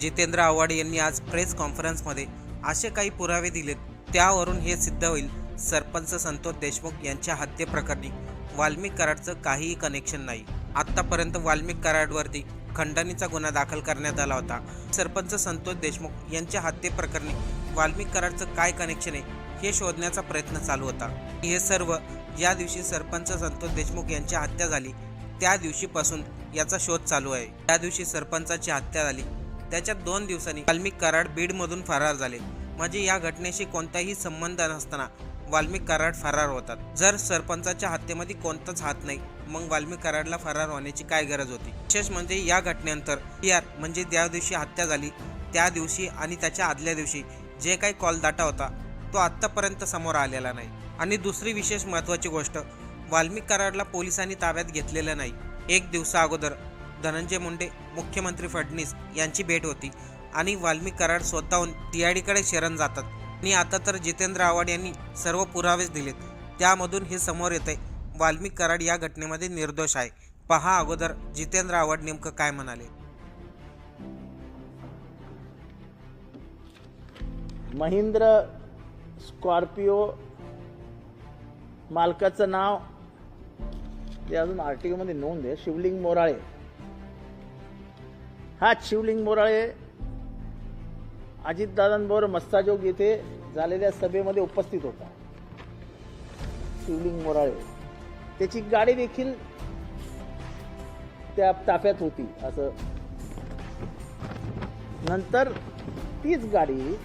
जितेंद्र आव्हाड यांनी आज प्रेस कॉन्फरन्समध्ये असे काही पुरावे दिलेत त्यावरून हे सिद्ध होईल. सरपंच संतोष देशमुख यांच्या हत्येप्रकरणी वाल्मिक कराडचं काहीही कनेक्शन नाही. आत्तापर्यंत वाल्मिक कराडवरती खंडणीचा गुन्हा दाखल करण्यात आला होता. सरपंच संतोष देशमुख यांच्या हत्येप्रकरणी वाल्मिक कराडचं काय कनेक्शन आहे हे शोधण्याचा प्रयत्न चालू होता. हे सर्व ज्या दिवशी सरपंच संतोष देशमुख यांची हत्या झाली. त्या दिवशीपासून याचा शोध चालू आहे. त्या दिवशी सरपंचाची हत्या झाली. त्याच्या दोन दिवसांनी वाल्मिक कराड बीडमधून फरार झाले. म्हणजे या घटनेशी कोणताही संबंध नसताना वाल्मिक कराड फरार होतात. जर सरपंचाच्या हत्येमध्ये कोणताच हात नाही मग वाल्मिक कराडला फरार होण्याची काय गरज होती? विशेष म्हणजे या घटनेनंतर यार म्हणजे ज्या दिवशी हत्या झाली त्या दिवशी आणि त्याच्या आदल्या दिवशी जे काही कॉल डाटा होता तो आत्तापर्यंत समोर आलेला नाही. आणि दुसरी विशेष महत्त्वाची गोष्ट वाल्मिक कराडला पोलिसांनी ताब्यात घेतलेलं नाही. एक दिवसा अगोदर धनंजय मुंडे मुख्यमंत्री फडणवीस यांची भेट होती आणि वाल्मिक कराड स्वतःहून टीआयडीकडे शरण जातात. आणि आता तर जितेंद्र आव्हाड यांनी सर्व पुरावेच दिलेत. त्यामधून हे समोर येते वाल्मिक कराड या घटनेमध्ये निर्दोष आहे. पहा अगोदर जितेंद्र आव्हाड नेमकं काय म्हणाले. महिंद्र स्कॉर्पिओ मालकाचं नाव ते अजून आर टी ओमध्ये नोंद आहे. शिवलिंग मोराळे. हा शिवलिंग मोराळे अजितदादांबरोबर मस्ताजोग येथे झालेल्या सभेमध्ये उपस्थित होता. शिवलिंग मोराळे. त्याची गाडी देखील त्या ताफ्यात होती असं. नंतर तीच गाडी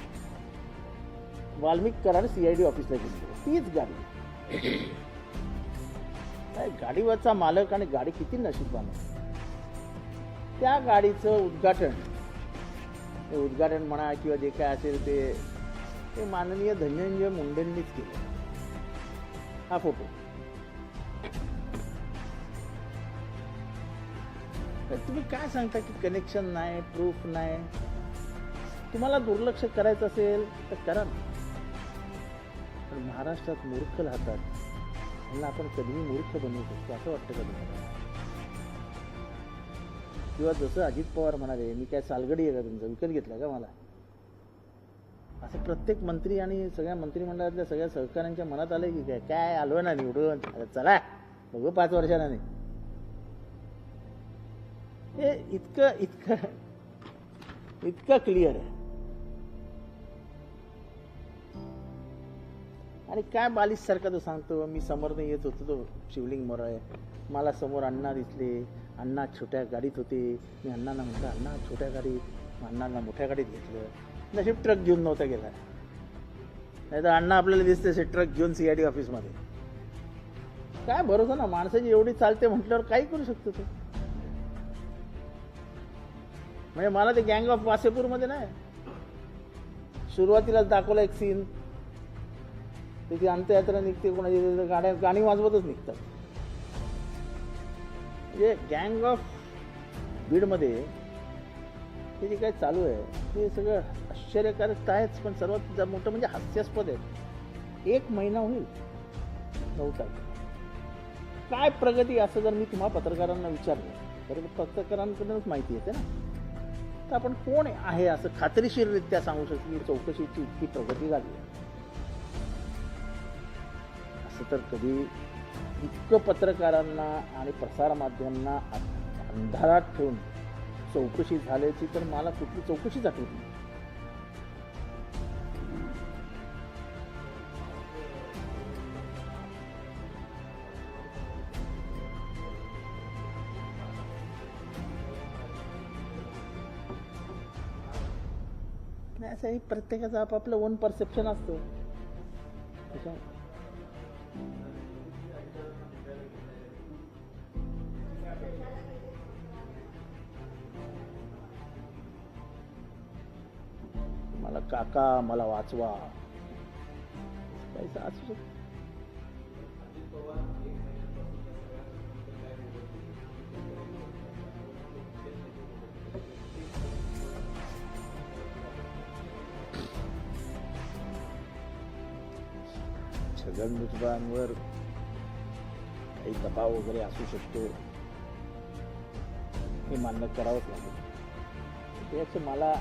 वाल्मिक कराड सीआयडी ऑफिसला गेली तीच गाडी. काय गाडीवरचा मालक आणि गाडी किती नशीबवान आहे. त्या गाडीचं उद्घाटन. ते उद्घाटन म्हणा किंवा जे काय असेल ते ते माननीय धनंजय मुंडेंनीच केलं. हा फोटो. तर तुम्ही काय सांगता की कनेक्शन नाही प्रूफ नाही? तुम्हाला दुर्लक्ष करायचं असेल तर करा ना. पण महाराष्ट्रात मूर्ख राहतात. त्यांना आपण कधीही मूर्ख बनवू शकतो असं वाटतं का तुम्हाला? किंवा जसं अजित पवार म्हणाले मी काय सालगडी आहे का तुमचं? विकत घेतला का मला? असं प्रत्येक मंत्री आणि सगळ्या मंत्रिमंडळातल्या सगळ्या सहकाऱ्यांच्या मनात आलं की काय काय आलो ना निवडून? चला बघू पाच वर्षांना. हे इतकं इतकं इतकं क्लिअर आहे. आणि काय बालिश सारखा तो सांगतो मी समोरनं येत होतो तो शिवलिंग मोराळे मला समोर अण्णा दिसले. अण्णा छोट्या गाडीत होते. मी अण्णांना म्हटलं अण्णा छोट्या गाडीत अण्णांना मोठ्या गाडीत घेतलं. नशीब ट्रक घेऊन नव्हता गेला. नाही तर अण्णा आपल्याला दिसते असे ट्रक घेऊन सी आय डी ऑफिसमध्ये. काय भरोसा ना माणसाची एवढी चालते म्हटल्यावर काही करू शकतो ते. म्हणजे मला ते गँग ऑफ वासेपूरमध्ये नाही. सुरुवातीलाच दाखवला एक सीन त्याची अंत्ययात्रा निघते कोणाची गाड्या गाणी वाजवतच निघतात. म्हणजे गँग ऑफ बीडमध्ये ते जे काय चालू आहे ते सगळं आश्चर्यकारक तर आहेच पण सर्वात मोठं म्हणजे हास्यास्पद आहे. एक महिना होईल. नऊ तारखे. काय प्रगती असं जर मी तुम्हा पत्रकारांना विचारलं तर पत्रकारांकडूनच माहिती येते ना. तर आपण कोण आहे असं खात्रीशीररित्या सांगू शकतो की चौकशीची इतकी प्रगती झाली असं तर कधी इतकं पत्रकारांना आणि प्रसारमाध्यमांना अंधारात ठेवून चौकशी झाल्याची तर मला कुठली चौकशीच आठवत नाही. असं हे प्रत्येकाचं आपापलं ओन परसेप्शन असतं. काका मला वाचवा. पैसा असू शकतो. छगन भुजबळांवर काही दबाव वगैरे असू शकतो. हे मान्य करावंच लागेल. त्याचे मला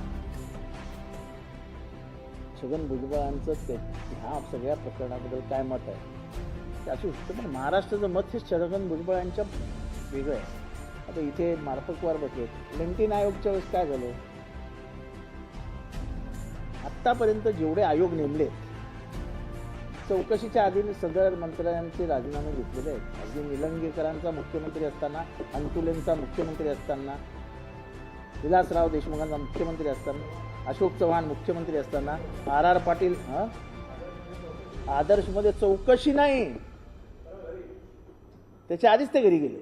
छगन भुजबळांचं ते ह्या सगळ्या प्रकरणाबद्दल काय मत आहे? ते असू शकतं पण महाराष्ट्राचं मत हे छगन भुजबळांच्या वेगळं आहे. आता इथे मार्फकवार बसले लेंटीन आयोगच्या वेळेस काय झालं? आत्तापर्यंत जेवढे आयोग नेमले चौकशीच्या आधी सदर मंत्र्यांचे राजीनामे घेतलेले आहेत. अगदी निलंगेकरांचा मुख्यमंत्री असताना अंतुलेंचा मुख्यमंत्री असताना विलासराव देशमुखांचा मुख्यमंत्री असताना अशोक चव्हाण मुख्यमंत्री असताना आर आर पाटील आदर्शमध्ये चौकशी नाही. त्याच्या आधीच ते घरी गेले.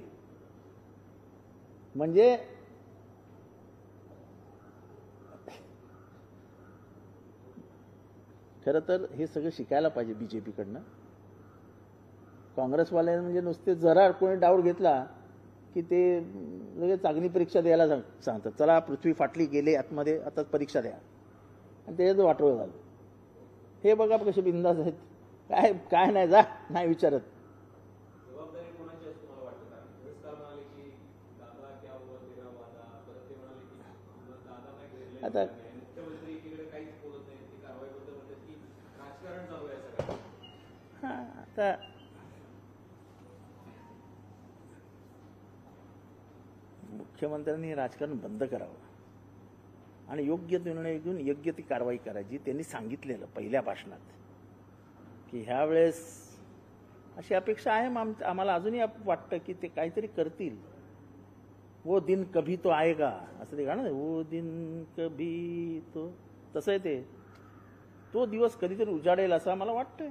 म्हणजे खरं तर हे सगळं शिकायला पाहिजे बी जे पीकडनं म्हणजे नुसते जरा कोणी डाऊट घेतला की ते लगेच चांगली परीक्षा द्यायला सांग सांगतात. चला पृथ्वी फाटली गेले आतमध्ये आता परीक्षा द्या. आणि त्याच्यात वाटोळं झालं. हे बघा कसे बिंदास आहेत. काय काय नाही जा नाही विचारत. जबाबदारी कोणाची असते मला वाटतं कारण पुरस्कार म्हणाले की दादा क्या हुआ तेरा वादा परत ते म्हणाले की दादा नाही घेतले आता मुख्यमंत्री एकीकडे काहीच बोलत नाही ती कारवाईबद्दल म्हणतात की राजकारण चालू आहे सगळं हां आता मुख्यमंत्र्यांनी राजकारण बंद करावं. आणि योग्य निर्णय घेऊन योग्य ती कारवाई करायची त्यांनी सांगितलेलं पहिल्या भाषणात. की ह्यावेळेस अशी अपेक्षा आहे आम आम्हाला अजूनही वाटतं की ते काहीतरी करतील. वो दिन कभी तो आएगा. असं ते गाणं वो दिन कभी तो तसं आहे ते. तो दिवस कधीतरी उजाडेल असं आम्हाला वाटतंय.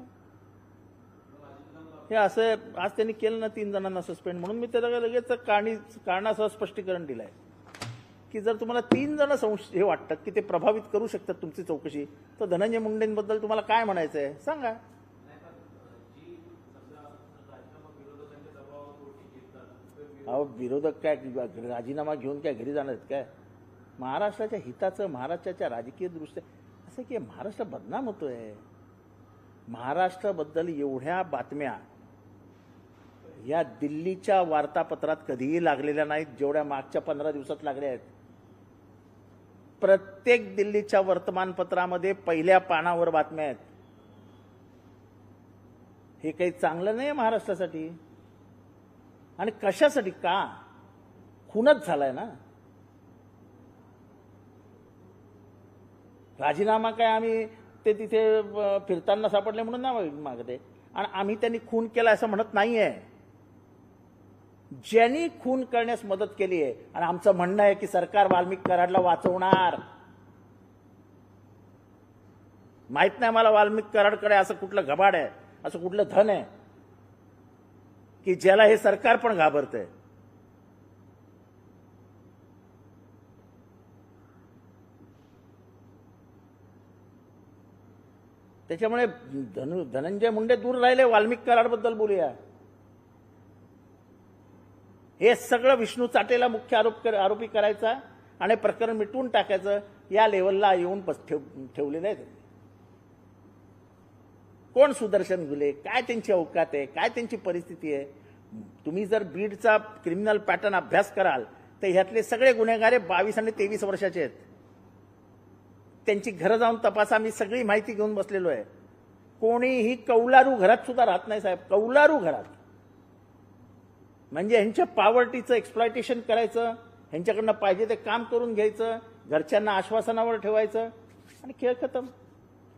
हे असं आज त्यांनी केलं ना तीन जणांना सस्पेंड म्हणून. मी त्याला लगेच कारणी कारणासह स्पष्टीकरण दिलंय. की जर तुम्हाला तीन जण संश हे वाटतात की ते प्रभावित करू शकतात तुमची चौकशी तर धनंजय मुंडेंबद्दल तुम्हाला काय म्हणायचं आहे सांगा. अहो विरोधक काय राजीनामा घेऊन काय घरी जाणार आहेत काय? महाराष्ट्राच्या हिताचं महाराष्ट्राच्या राजकीय दृष्ट्या असं की महाराष्ट्र बदनाम होतोय. महाराष्ट्राबद्दल एवढ्या बातम्या या दिल्लीच्या वार्तापत्रात कधीही लागलेल्या नाहीत जेवढ्या मागच्या पंधरा दिवसात लागल्या आहेत. प्रत्येक दिल्लीच्या वर्तमानपत्रामध्ये पहिल्या पानावर बातम्या आहेत. हे काही चांगलं नाही महाराष्ट्रासाठी. आणि कशासाठी? का? खूनच झालाय ना? राजीनामा काय आम्ही ते तिथे फिरताना सापडले म्हणून ना मागते? आणि आम्ही त्यांनी खून केला असं म्हणत नाहीये. ज्यांनी खून करण्यास मदत केली आहे आणि आमचं म्हणणं आहे की सरकार वाल्मिक कराडला वाचवणार. माहीत नाही मला वाल्मिक कराडकडे असं कुठलं घबाड आहे असं कुठलं धन आहे की ज्याला हे सरकार पण घाबरतंय. त्याच्यामुळे धनु धनंजय मुंडे दूर राहिले वाल्मिक कराडबद्दल बोलूया. हे सगळं विष्णू चाटेला मुख्य आरोप कर- आरोपी करायचा आणि प्रकरण मिटवून टाकायचं या लेवलला येऊन बस- ठेव ठेवलेलं आहे कोण सुदर्शन घुले? काय त्यांची अवकात आहे? काय त्यांची परिस्थिती आहे? तुम्ही जर बीडचा क्रिमिनल पॅटर्न अभ्यास कराल तर ह्यातले सगळे गुन्हेगार बावीस आणि तेवीस वर्षाचे आहेत. त्यांची घरं जाऊन तपासा मी सगळी माहिती घेऊन बसलेलो आहे. कोणीही कौलारू घरात सुद्धा राहत नाही साहेब. कौलारू घरात. म्हणजे ह्यांच्या पॉवर्टीचं एक्सप्लॉयटेशन करायचं ह्यांच्याकडनं पाहिजे ते काम करून घ्यायचं घरच्यांना आश्वासनावर ठेवायचं आणि खेळ खतम.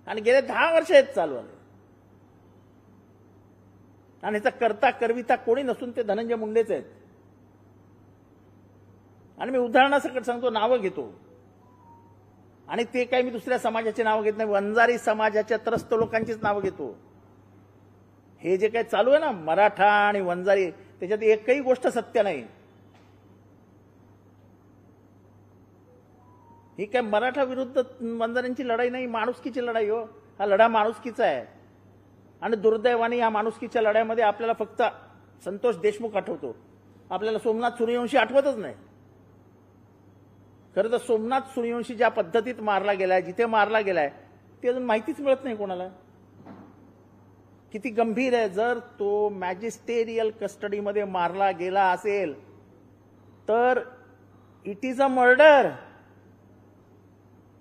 आणि गेले दहा वर्ष आहेत चालू आले आणि ह्याचा करता करविता कोणी नसून ते धनंजय मुंडेच आहेत. आणि मी उदाहरणासकट सांगतो नावं घेतो. आणि ते काही मी दुसऱ्या समाजाची नावं घेत नाही वंजारी समाजाच्या त्रस्त लोकांचीच नावं घेतो. हे जे काही चालू आहे ना मराठा आणि वंजारी त्याच्यात एकही गोष्ट सत्य नाही. ही काय मराठा विरुद्ध वंजाऱ्यांची लढाई नाही माणुसकीची लढाई हो. हा लढा माणुसकीचा आहे. आणि दुर्दैवाने या माणुसकीच्या लढ्यामध्ये आपल्याला फक्त संतोष देशमुख आठवतो. आपल्याला सोमनाथ सूर्यवंशी आठवतच नाही. खरं तर सोमनाथ सूर्यवंशी ज्या पद्धतीत मारला गेलाय जिथे मारला गेलाय ते अजून माहितीच मिळत नाही कोणाला. किती गंभीर आहे. जर तो मॅजिस्टेरियल कस्टडीमध्ये मारला गेला असेल तर इट इज अ मर्डर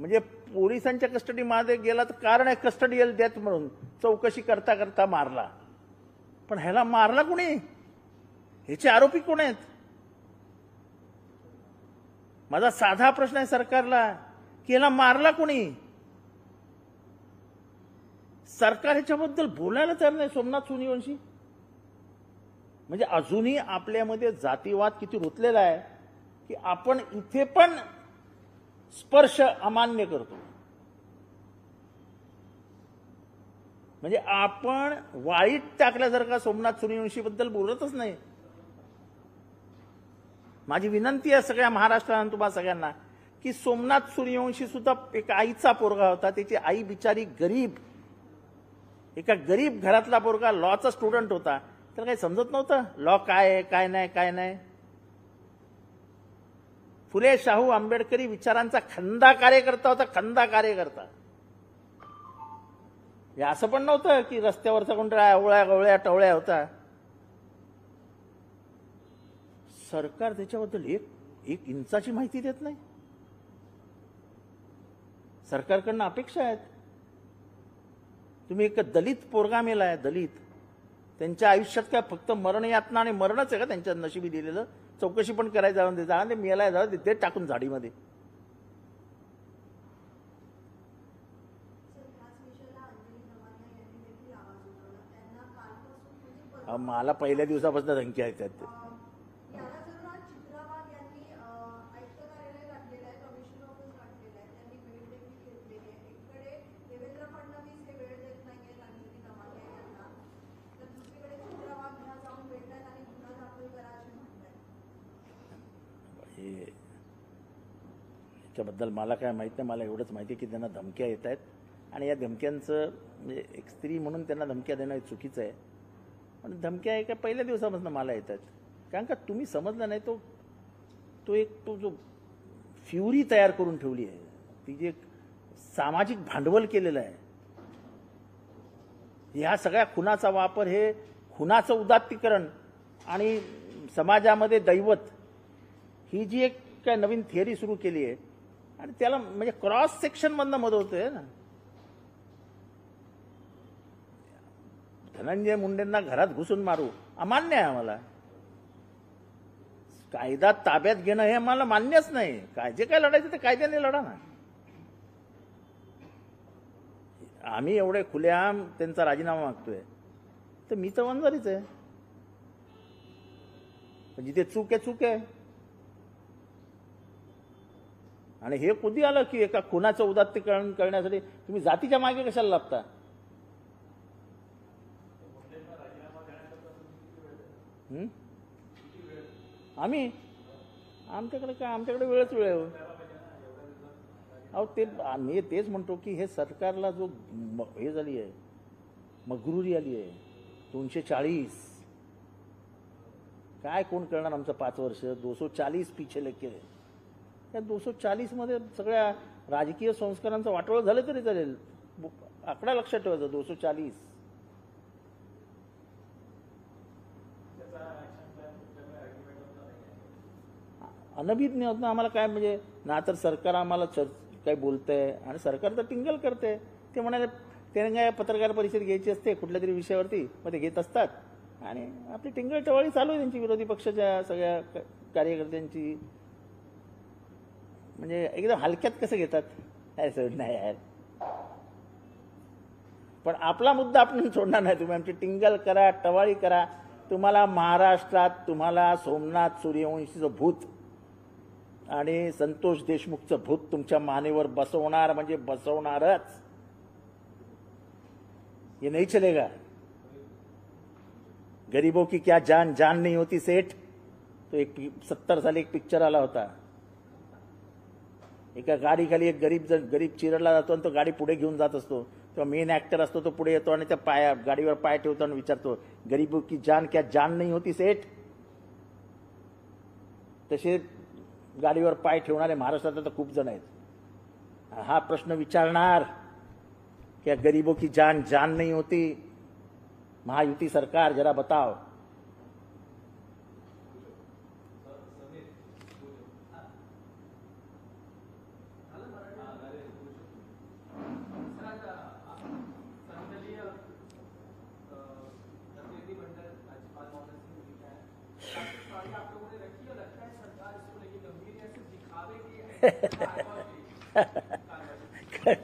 म्हणजे पोलिसांच्या कस्टडीमध्ये गेला तर कारण आहे कस्टडियल डेथ म्हणून. चौकशी करता करता मारला. पण ह्याला मारला कोणी? ह्याचे आरोपी कोण आहेत? माझा साधा प्रश्न आहे सरकारला की ह्याला मारला कोणी? सरकार ह्याच्याबद्दल बोलायला तयार नाही सोमनाथ सूर्यवंशी म्हणजे अजूनही आपल्यामध्ये जातीवाद किती रुतलेला आहे की आपण इथे पण स्पर्श अमान्य करतो. म्हणजे आपण वाईट टाकल्यासारखा सोमनाथ सूर्यवंशीबद्दल बोलतच नाही. माझी विनंती आहे सगळ्या महाराष्ट्राला तुम्हाला सगळ्यांना की सोमनाथ सूर्यवंशी सुद्धा एक आईचा पोरगा होता त्याची आई बिचारी गरीब एका गरीब घरातला पोरगा लॉचा स्टुडंट होता. त्याला काही समजत नव्हतं? लॉ काय आहे काय नाही काय नाही? फुले शाहू आंबेडकरी विचारांचा खंदा कार्यकर्ता होता खंदा कार्यकर्ता. हे असं पण नव्हतं की रस्त्यावरचा कोणतरी अवळ्या गवळ्या टवळ्या होता. सरकार त्याच्याबद्दल एक एक इंचाची माहिती देत नाही. सरकारकडनं अपेक्षा आहेत. तुम्ही एक दलित पोरगा मेलाय दलित. त्यांच्या आयुष्यात काय फक्त मरण यातना आणि मरणच आहे का त्यांच्या नशिबी दिलेलं? चौकशी पण करायला जाऊन दे जा मेलाय जा ते टाकून झाडीमध्ये. म्हणजे मला पहिल्या दिवसापासून धमकी आहेत त्यात अं, याला जर आज चित्रा वाघ यांनी अं, आयुक्त कार्यालय गाठलेलं आहे कमिशनर ऑफिस गाठलेलं आहे त्यांनी वेळ देखील घेतलेली आहे एकीकडे देवेंद्र फडणवीस हे वेळ देत नाहीयेत अंजली दमानिया यांना तर दुसरीकडे चित्रा वाघ ह्या जाऊन भेटतायत आणि गुन्हा दाखल करा असे म्हणतायत हे याच्याबद्दल मला काय माहीत नाही मला एवढंच माहिती आहे की त्यांना धमक्या येत आहेत. आणि या धमक्यांचं म्हणजे एक स्त्री म्हणून त्यांना धमक्या देणं हे चुकीचं आहे. पण धमक्या एका पहिल्या दिवसापासून मला येत आहेत. कारण का तुम्ही समजलं नाही तो तो एक तो जो फ्युरी तयार करून ठेवली आहे ती जी एक सामाजिक भांडवल केलेलं आहे ह्या सगळ्या खुनाचा वापर हे खुनाचं उदात्तीकरण आणि समाजामध्ये दैवत ही जी एक काय नवीन थिअरी सुरू केली आहे आणि त्याला म्हणजे क्रॉस सेक्शन मधनं मदत आहे ना. धनंजय मुंडेंना घरात घुसून मारू अमान्य आहे आम्हाला. कायदा ताब्यात घेणं हे आम्हाला मान्यच नाही. काय जे काय लढायचं ते कायद्याने लढा ना. आम्ही एवढे खुलेआम त्यांचा राजीनामा मागतोय. तर मी तर वंजारीच आहे. पण जिथे चूक आहे चूक आहे. आणि हे कधी आलं की एका खुनाचं उदात्तीकरण करण्यासाठी तुम्ही जातीच्या मागे कशाला लागता आम्ही? आमच्याकडे काय? आमच्याकडे वेळच वेळ आहे हो. अहो ते मी तेच म्हणतो की हे सरकारला जो हे झाली आहे मगरुरी आली आहे दोनशे चाळीस. काय कोण करणार आमचं पाच वर्ष? दोनशे चाळीस पिछे लेके त्या दोनशे चाळीसमध्ये सगळ्या राजकीय संस्कारांचं वाटोळ झालं तरी चालेल. आकडा लक्षात ठेवायचा दोनशे चाळीस अनभिज्ञ होत ना आम्हाला काय म्हणजे ना तर सरकार आम्हाला चर्च काय बोलतंय आणि सरकार तर टिंगल करते ते म्हणाले त्याने काय पत्रकार परिषद घ्यायची असते कुठल्या तरी विषयावरती? मग ते घेत असतात. आणि आपली टिंगल टवाळी चालू आहे त्यांची विरोधी पक्षाच्या सगळ्या कार्यकर्त्यांची. म्हणजे एकदम हलक्यात कसं घेतात? काय सोड नाही यार. पण आपला मुद्दा आपण सोडणार नाही तुम्ही. आमची टिंगल करा टवाळी करा. तुम्हाला महाराष्ट्रात तुम्हाला सोमनाथ सूर्यवंशीचं भूत आणि संतोष देशमुखचं भूत तुमच्या मानेवर बसवणार म्हणजे बसवणारच. ये नहीं चलेगा. गरीबों की क्या जान? जान नहीं होती सेठ. तो एक सत्तर साली एक पिक्चर आला होता. एका गाडीखाली एक गरीब जर गरीब चिरडला जातो आणि तो गाडी पुढे घेऊन जात असतो. तेव्हा मेन ऍक्टर असतो तो पुढे येतो आणि त्या पाया गाडीवर पाय ठेवतो आणि विचारतो गरीब की जान क्या जान नाही होती सेठ? तसे गाडीवर पाय ठेवणारे महाराष्ट्रात आता खूप जण आहेत. हा प्रश्न विचारणार क्या गरीबों की जान जान नाही होती? महायुती सरकार जरा बताओ.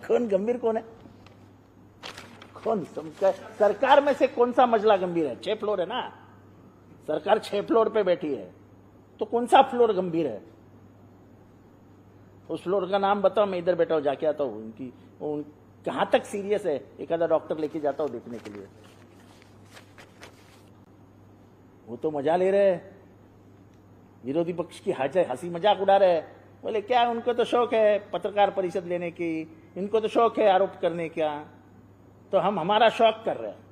कौन गंभीर कौन है? कौन सरकार में से कौन सा मजला गंभीर है? छह फ्लोर है ना? सरकार छह फ्लोर पे बैठी है। तो कौन सा फ्लोर गंभीर है? उस फ्लोर का नाम बताओ, मैं इधर बैठा हूँ, जाके आता हूँ। उनकी उन कहाँ तक सीरियस है? एक आधा डॉक्टर लेके जाता हूँ देखने के लिए। वो तो मज़ा ले रहे हैं। विरोधी पक्ष की हँसी हँसी मज़ाक उड़ा रहे हैं। बोले क्या उनको तो शौक है पत्रकार परिषद लेने की? इनको तो शौक है आरोप करने का। तो हम हमारा शौक कर रहे हैं।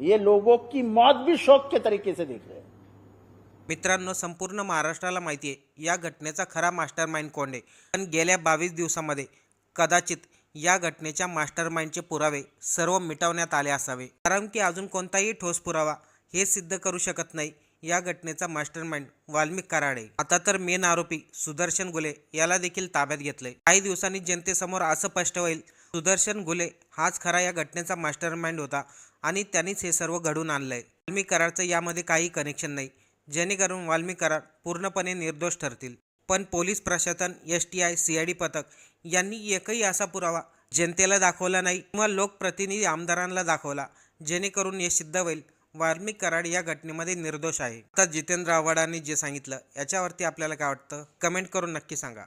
ये लोगों की मौत भी शौक के तरीके से देख रहे हैं। मित्रांनो संपूर्ण महाराष्ट्राला माहिती आहे या घटनेचा खरा मास्टर माइंड कोण आहे? पण गेल्या बावीस दिवसामध्ये कदाचित या घटनेच्या मास्टर माइंडचे पुरावे सर्व मिटवण्यात आले असावे. कारण की अजून कोणताही ठोस पुरावा हे सिद्ध करू शकत नाही. या घटनेचा मास्टरमाइंड वाल्मिक कराडे. आता तर मेन आरोपी सुदर्शन गुले याला देखील ताब्यात घेतले काही दिवसांनी जनतेसमोर असं स्पष्ट होईल सुदर्शन गुले हाच खरा या घटनेचा मास्टरमाइंड होता आणि त्यांनीच हे सर्व घडून आणलंय. वाल्मिक कराडचं यामध्ये काही कनेक्शन नाही. जेणेकरून वाल्मिक कराड पूर्णपणे निर्दोष ठरतील. पण पोलीस प्रशासन S T I C I D पथक यांनी एकही असा पुरावा जनतेला दाखवला नाही किंवा लोकप्रतिनिधी आमदारांना दाखवला जेणेकरून हे सिद्ध होईल. वाल्मिक कराड या घटनेमध्ये निर्दोष आहे. आता जितेंद्र आव्हाडांनी जे सांगितलं याच्यावरती आपल्याला काय वाटतं? कमेंट करून नक्की सांगा.